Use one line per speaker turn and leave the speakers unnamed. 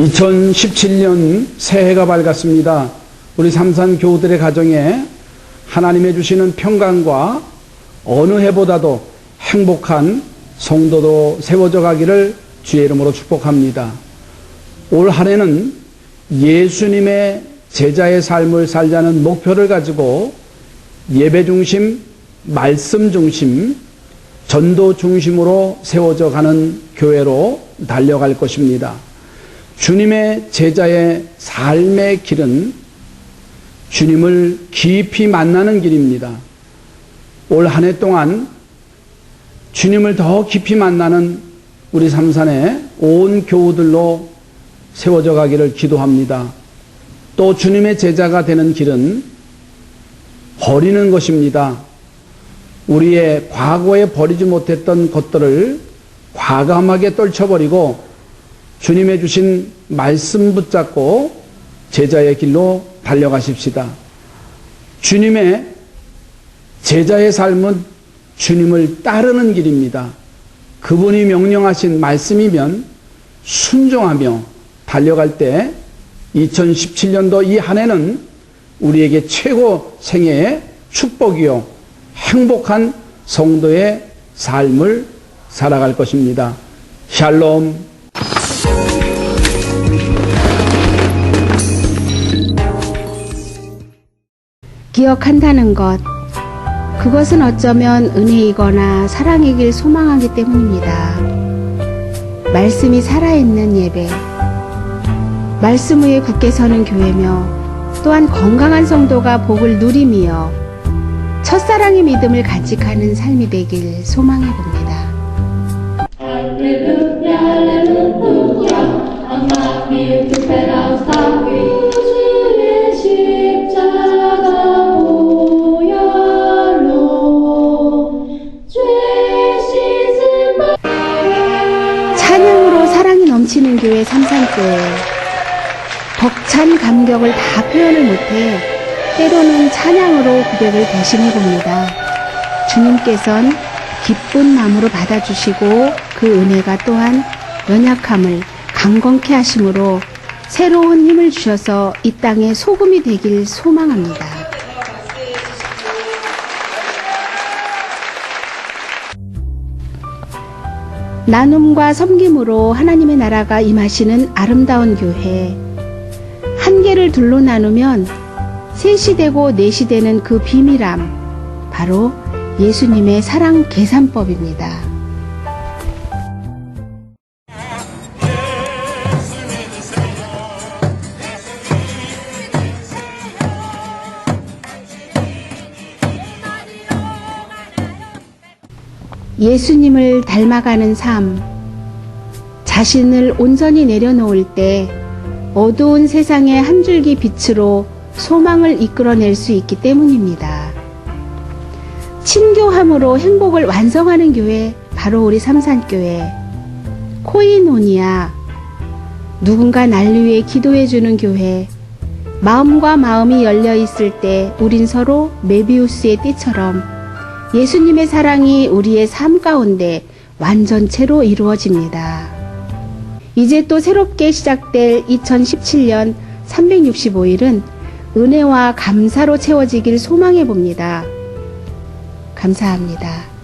2017년 새해가 밝았습니다. 우리 삼산 교우들의 가정에 하나님의 주시는 평강과 어느 해보다도 행복한 성도도 세워져 가기를 주의 이름으로 축복합니다. 올 한 해는 예수님의 제자의 삶을 살자는 목표를 가지고 예배 중심, 말씀 중심, 전도 중심으로 세워져 가는 교회로 달려갈 것입니다. 주님의 제자의 삶의 길은 주님을 깊이 만나는 길입니다. 올 한 해 동안 주님을 더 깊이 만나는 우리 삼산의 온 교우들로 세워져 가기를 기도합니다. 또 주님의 제자가 되는 길은 버리는 것입니다. 우리의 과거에 버리지 못했던 것들을 과감하게 떨쳐버리고 주님의 주신 말씀 붙잡고 제자의 길로 달려가십시다. 주님의 제자의 삶은 주님을 따르는 길입니다. 그분이 명령하신 말씀이면 순종하며 달려갈 때 2017년도 이 한 해는 우리에게 최고 생애의 축복이요. 행복한 성도의 삶을 살아갈 것입니다. 샬롬.
기억한다는 것. 그것은 어쩌면 은혜이거나 사랑이길 소망하기 때문입니다. 말씀이 살아있는 예배. 말씀 위에 굳게 서는 교회며 또한 건강한 성도가 복을 누리며 첫사랑의 믿음을 간직하는 삶이 되길 소망해 봅니다.
Tu peraustavi,
교회 삼산교회 벅찬 감격을 다 표현을 못해 때로는 찬양으로 고백을 대신해 봅니다. 주님께선 기쁜 마음으로 받아주시고 그 은혜가 또한 연약함을 강건케 하심으로 새로운 힘을 주셔서 이 땅에 소금이 되길 소망합니다. 나눔과 섬김으로 하나님의 나라가 임하시는 아름다운 교회. 한 개를 둘로 나누면 셋이 되고 넷이 되는 그 비밀함. 바로 예수님의 사랑 계산법입니다. 예수님을 닮아가는 삶. 자신을 온전히 내려놓을 때 어두운 세상의 한 줄기 빛으로 소망을 이끌어낼 수 있기 때문입니다. 친교함으로 행복을 완성하는 교회, 바로 우리 삼산교회. 코이노니아. 누군가 날 위해 기도해주는 교회. 마음과 마음이 열려 있을 때 우린 서로 메비우스의 띠처럼 예수님의 사랑이 우리의 삶 가운데 완전체로 이루어집니다. 이제 또 새롭게 시작될 2017년 365일은 은혜와 감사로 채워지길 소망해 봅니다. 감사합니다.